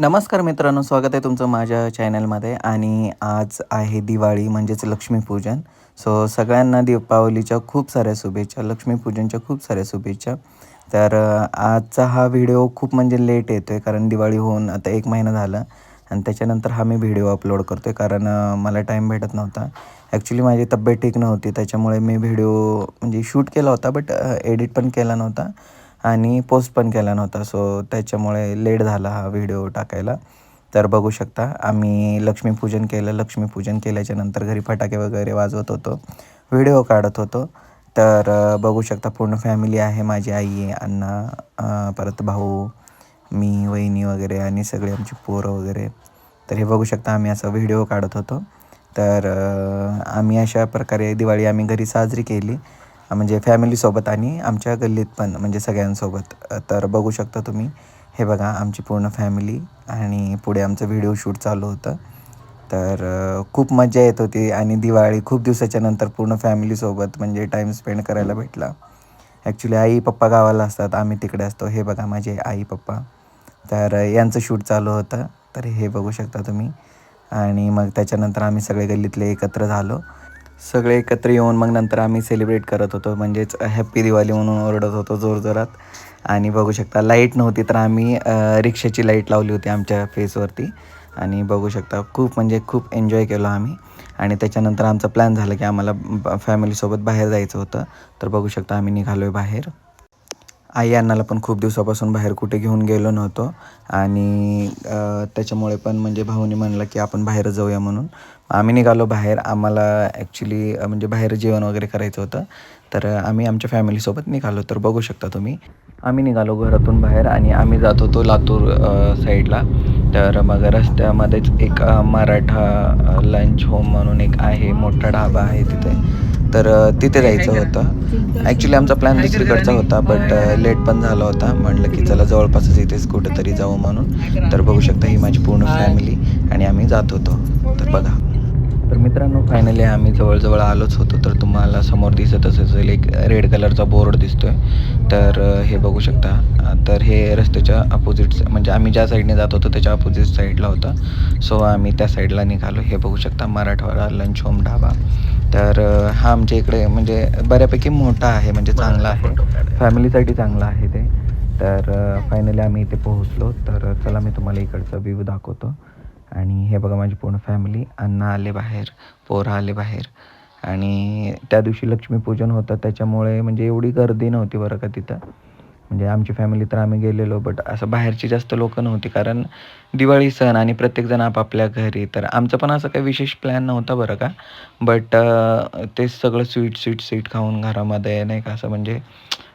नमस्कार मित्रांनो स्वागत आहे तुमचं माझ्या चॅनलमध्ये. आणि आज आहे दिवाळी म्हणजेच लक्ष्मीपूजन. सो सगळ्यांना दीपावलीच्या खूप साऱ्या शुभेच्छा लक्ष्मीपूजनच्या खूप साऱ्या शुभेच्छा. तर आजचा हा व्हिडिओ खूप म्हणजे लेट येतो आहे कारण दिवाळी होऊन आता एक महिना झाला. आणि त्याच्यानंतर हा मी व्हिडिओ अपलोड करतो आहे कारण मला टाईम भेटत नव्हता. ॲक्च्युली माझी तब्येत ठीक नव्हती त्याच्यामुळे मी व्हिडिओ म्हणजे शूट केला होता बट एडिट पण केला नव्हता. आणि पोस्ट पण केला नव्हता. सो त्याच्यामुळे लेट झाला हा व्हिडिओ टाकायला. तर बघू शकता आम्ही लक्ष्मीपूजन केलं. लक्ष्मीपूजन केल्याच्यानंतर घरी फटाके वगैरे वाजवत होतो. व्हिडिओ काढत होतो. तर बघू शकता पूर्ण फॅमिली आहे माझी आई आहे अण्णा परत भाऊ मी वहिनी वगैरे आणि सगळे आमची पोरं वगैरे. तर हे बघू शकता आम्ही असा व्हिडिओ काढत होतो. तर आम्ही अशा प्रकारे दिवाळी आम्ही घरी साजरी केली. म्हणजे फॅमिलीसोबत आणि आमच्या गल्लीत पण म्हणजे सगळ्यांसोबत. तर बघू शकता तुम्ही. हे बघा आमची पूर्ण फॅमिली आणि पुढे आमचं व्हिडिओ शूट चालू होतं. तर खूप मजा येत होती आणि दिवाळी खूप दिवसाच्या नंतर पूर्ण फॅमिलीसोबत म्हणजे टाईम स्पेंड करायला भेटला. ॲक्च्युली आई पप्पा गावाला असतात आम्ही तिकडे असतो. हे बघा माझे आई पप्पा. तर यांचं शूट चालू होतं. तर हे बघू शकता तुम्ही. आणि मग त्याच्यानंतर आम्ही सगळे गल्लीतले एकत्र झालो. सगळे एकत्र येऊन मग नंतर आम्ही सेलिब्रेट करत होतो. म्हणजेच हॅप्पी दिवाळी म्हणून ओरडत होतो जोरजोरात. आणि बघू शकता लाइट नव्हती तर आम्ही रिक्षाची लाइट लावली होती आमच्या फेसवरती आणि बघू शकता खूप म्हणजे खूप एन्जॉय केलो आम्ही. आणि त्याच्यानंतर आमचा प्लॅन झाला की आम्हाला ब- फॅमिलीसोबत बाहेर जायचं होतं. तर बघू शकता आम्ही निघालो आहे बाहेर. आई अण्णाला पण खूप दिवसापासून बाहेर कुठे घेऊन गेलो नव्हतो. आणि त्याच्यामुळे पण म्हणजे भाऊनी म्हणलं की आपण बाहेर जाऊया म्हणून. आम्ही निघालो बाहेर. आम्हाला ॲक्च्युली म्हणजे बाहेर जेवण वगैरे करायचं होतं. तर आम्ही आमच्या फॅमिलीसोबत निघालो. तर बघू शकता तुम्ही. आम्ही निघालो घरातून बाहेर आणि आम्ही जात होतो लातूर साईडला. तर मग रस्त्यामध्येच एक मराठा लंच होम म्हणून एक आहे. मोठा ढाबा आहे तिथे. तर तिथे जायचं होतं. ॲक्च्युली आमचा प्लॅन दुसरीकडचा होता बट लेट पण झाला होता. म्हटलं की चला जवळपासच इथेच कुठेतरी जाऊ म्हणून. तर बघू शकता ही माझी पूर्ण फॅमिली आणि आम्ही जात होतो. तर बघा. तर मित्रांनो फायनली आम्ही जवळजवळ आलोच होतो. तर तुम्हाला समोर दिसत असेल एक रेड कलरचा बोर्ड दिसतोय. तर हे बघू शकता. तर हे रस्त्याच्या अपोजिट म्हणजे आम्ही ज्या साईडने जात होतो त्याच्या अपोजिट साईडला होता. सो आम्ही त्या साईडला निघालो. हे बघू शकता मराठवाडा लंच होम ढाबा. तर हा आमच्या इकडे म्हणजे बऱ्यापैकी मोठा आहे म्हणजे चांगला आहे. फॅमिलीसाठी चांगला आहे ते. तर फायनली आम्ही इथे पोहोचलो. तर चला मी तुम्हाला इकडचा व्ह्यू दाखवतो. आणि हे बघा माझी पूर्ण फॅमिली अण्णा आले बाहेर पोरं आले बाहेर. आणि त्या दिवशी लक्ष्मीपूजन होतं. त्याच्यामुळे म्हणजे एवढी गर्दी नव्हती बरं का तिथं. म्हणजे आमची फॅमिली तर आम्ही गेलेलो बट असं बाहेरची जास्त लोकं नव्हती. कारण दिवाळी सण आणि प्रत्येकजण आपापल्या घरी. तर आमचं पण असं काही विशेष प्लॅन नव्हता बरं का. बट ते सगळं स्वीट स्वीट स्वीट खाऊन घरामध्ये नाही का असं म्हणजे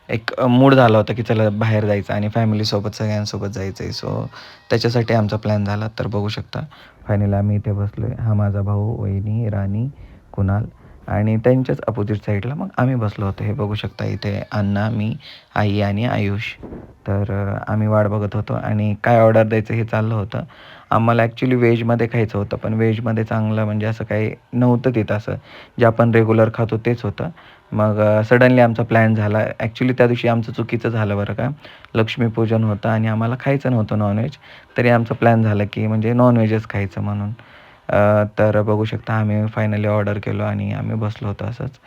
एक मूड झाला होता की चला बाहेर जायचं आणि फॅमिलीसोबत सगळ्यांसोबत जायचं आहे सो त्याच्यासाठी आमचा प्लॅन झाला. तर बघू शकता. फायनली आम्ही इथे बसलो आहे हा माझा भाऊ वहिनी राणी कुणाल. आणि त्यांच्याच अपोजिट साईडला मग आम्ही बसलो होतो. हे बघू शकता इथे अण्णा मी आई आणि आयुष. तर आम्ही वाट बघत होतो आणि काय ऑर्डर द्यायचं हे चाललं होतं. आम्हाला ॲक्च्युली व्हेजमध्ये खायचं होतं पण व्हेजमध्ये चांगलं म्हणजे असं काही नव्हतं तिथं असं. जे आपण रेग्युलर खातो तेच होतं. मग सडनली आमचा प्लॅन झाला. ॲक्च्युली त्या दिवशी आमचं चुकीचं झालं बरं का. लक्ष्मीपूजन होतं आणि आम्हाला खायचं नव्हतं नॉनव्हेज तरी आमचं प्लॅन झालं की म्हणजे नॉनव्हेजच खायचं म्हणून. तर बघू शकता आम्ही फायनली ऑर्डर केलो आणि आम्ही बसलो होतो असंच.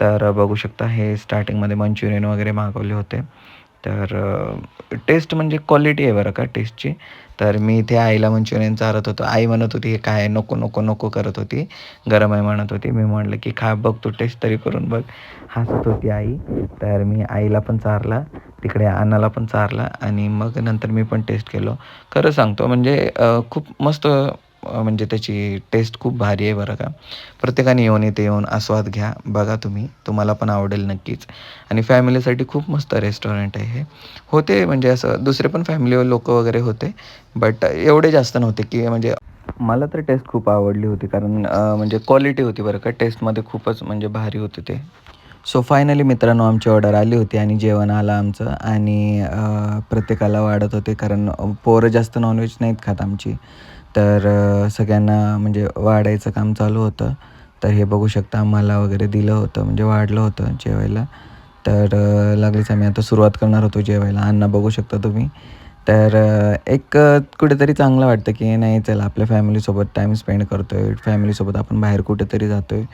तर बघू शकता हे स्टार्टिंगमध्ये मंचुरियन वगैरे मागवले होते. तर टेस्ट म्हणजे क्वालिटी आहे बरं का टेस्टची तर मी इथे आईला मंचुरियन चारत होतो. आई म्हणत होती हे काय नको नको नको करत होती. गरम आहे म्हणत होती. मी म्हटलं की खा बघ तू टेस्ट तरी करून बघ. हसत होती आई. तर मी आईला पण चारला तिकडे अन्नाला पण चारला आणि मग नंतर मी पण टेस्ट केलो. खरं सांगतो म्हणजे खूप मस्त म्हणजे त्याची टेस्ट खूप भारी आहे बरं का. प्रत्येकाने येऊन इथे येऊन आस्वाद घ्या. बघा तुम्ही. तुम्हाला पण आवडेल नक्कीच. आणि फॅमिलीसाठी खूप मस्त रेस्टॉरंट आहे हे. होते म्हणजे असं दुसरे पण फॅमिली लोक वगैरे होते. बट एवढे जास्त नव्हते की म्हणजे मला तर टेस्ट खूप आवडली होती. कारण म्हणजे क्वालिटी होती बरं का. टेस्टमध्ये खूपच म्हणजे भारी होते ते. सो फायनली मित्रांनो आमची ऑर्डर आली होती आणि जेवण आलं आमचं. आणि प्रत्येकाला वाढत होते. कारण पोरं जास्त नॉनव्हेज नाहीत खात आमची. तर सगळ्यांना म्हणजे वाढायचं काम चालू होतं. तर हे बघू शकता आम्हाला वगैरे दिलं होतं म्हणजे वाढलं होतं जेवायला. तर लागलीच आम्ही. आता सुरुवात करणार होतो जेवायला. अन्न बघू शकता तुम्ही. तर एक कुठेतरी चांगलं वाटतं की नाही चला आपल्या फॅमिलीसोबत टाईम स्पेंड करतो आहे फॅमिलीसोबत आपण बाहेर कुठेतरी जातो आहे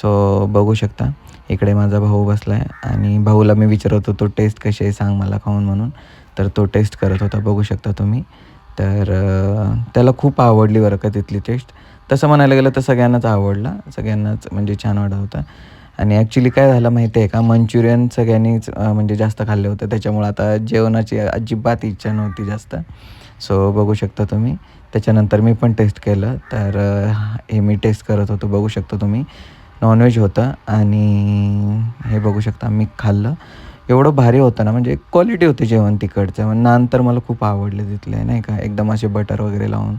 सो बघू शकता. इकडे माझा भाऊ बसला आहे आणि भाऊला मी विचारत होतो टेस्ट कशी आहे? सांग मला खाऊन म्हणून. तर तो टेस्ट करत होता. बघू शकता तुम्ही. तर त्याला खूप आवडली बरं का तिथली टेस्ट तसं म्हणायला गेलं तर सगळ्यांनाच आवडला. सगळ्यांनाच म्हणजे छान वाटत होता. आणि ॲक्च्युली काय झालं माहिती आहे का? मंचुरियन सगळ्यांनीच म्हणजे जास्त खाल्ले होते. त्याच्यामुळे आता जेवणाची अजिबात इच्छा नव्हती जास्त. सो बघू शकता तुम्ही. त्याच्यानंतर मी पण टेस्ट केलं. तर हे मी टेस्ट करत होतो. बघू शकता तुम्ही. नॉनव्हेज होतं. आणि हे बघू शकता मी खाल्लं. एवढं भारी होतं ना म्हणजे क्वालिटी होती जेवण तिकडचं. नान तर मला खूप आवडले तिथले नाही का? एकदम असे बटर वगैरे लावून.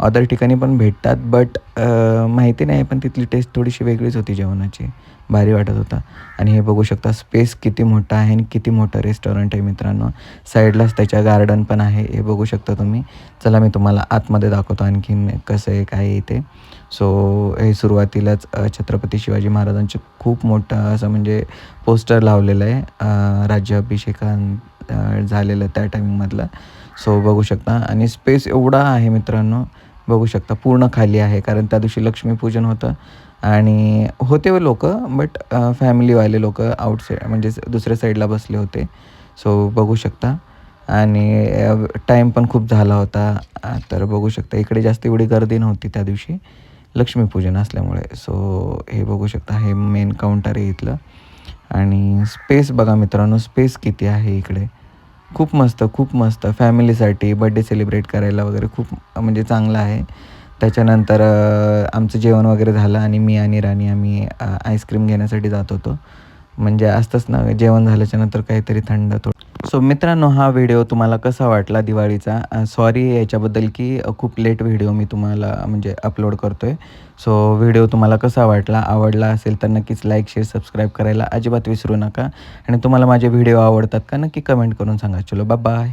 अदर ठिकाणी पण भेटतात बट माहिती नाही पण तिथली टेस्ट थोडीशी वेगळीच होती जेवणाची. भारी वाटत होता. आणि हे बघू शकता स्पेस किती मोठा आहे आणि किती मोठं रेस्टॉरंट आहे मित्रांनो. साईडलाच त्याच्या गार्डन पण आहे हे बघू शकता तुम्ही. चला मी तुम्हाला आतमध्ये दाखवतो आणखीन कसं आहे काय आहे ते सो हे सुरुवातीलाच छत्रपती शिवाजी महाराजांचे खूप मोठं असं म्हणजे पोस्टर लावलेलं आहे. राज्याभिषेकां झालेलं त्या टायमिंगमधलं सो बघू शकता. आणि स्पेस एवढा आहे मित्रांनो बघू शकता. पूर्ण खाली आहे कारण त्या दिवशी लक्ष्मीपूजन होतं. आणि होते लोक बट फॅमिलीवाले लोक आउटसाईड म्हणजे दुसऱ्या साईडला बसले होते. सो बघू शकता. आणि टाईम पण खूप झाला होता. तर बघू शकता. इकडे जास्त एवढी गर्दी नव्हती त्या दिवशी. लक्ष्मीपूजन असल्यामुळे. सो हे बघू शकता. हे मेन काउंटर आहे इथलं. आणि स्पेस बघा मित्रांनो स्पेस किती आहे इकडे. खूप मस्त खूप मस्त. फॅमिलीसाठी बड्डे सेलिब्रेट करायला वगैरे खूप म्हणजे चांगलं आहे. त्याच्यानंतर आमचं जेवण वगैरे झालं आणि मी आणि राणी आम्ही आईस्क्रीम घेण्यासाठी जात होतो. म्हणजे असतंच ना जेवण झाल्याच्यानंतर काहीतरी थंड थोडं. सो मित्रांनो हा व्हिडिओ तुम्हाला कसा वाटला दिवाळीचा? सॉरी याच्याबद्दल की खूप लेट व्हिडिओ मी तुम्हाला म्हणजे अपलोड करतो आहे सो व्हिडिओ तुम्हाला कसा वाटला आवडला असेल तर नक्कीच लाईक शेअर सबस्क्राईब करायला अजिबात विसरू नका. आणि तुम्हाला माझे व्हिडिओ आवडतात का नक्की कमेंट करून सांगा. चलो बाय